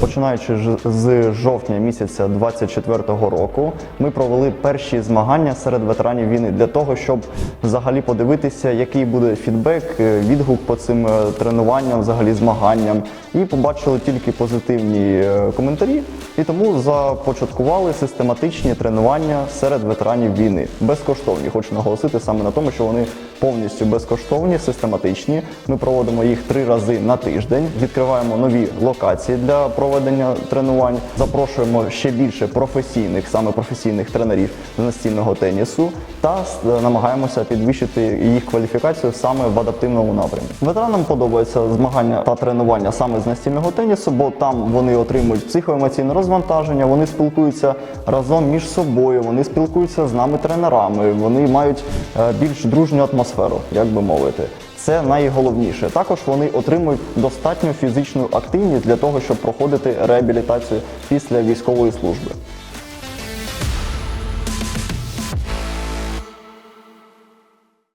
Починаючи з жовтня місяця 24-го року, ми провели перші змагання серед ветеранів війни для того, щоб взагалі подивитися, який буде фідбек, е, відгук по цим е, тренуванням, взагалі змаганням. І побачили тільки позитивні е, коментарі. І тому започаткували систематичні тренування серед ветеранів війни. Безкоштовні. Хочу наголосити саме на тому, що вони повністю безкоштовні, систематичні. Ми проводимо їх три рази на тиждень. Відкриваємо нові локації для проведення тренувань. Запрошуємо ще більше професійних, саме професійних тренерів з настільного тенісу та е, намагаємося підвищити їх кваліфікацію саме в адаптивному напрямі. Ветеранам подобаються змагання та тренування саме з настільного тенісу, бо там вони отримують психоемоційне розвантаження, вони спілкуються разом між собою, вони спілкуються з нами тренерами, вони мають е, більш дружню атмосферу, як би мовити. Це найголовніше. Також вони отримують достатню фізичну активність для того, щоб проходити реабілітацію після військової служби.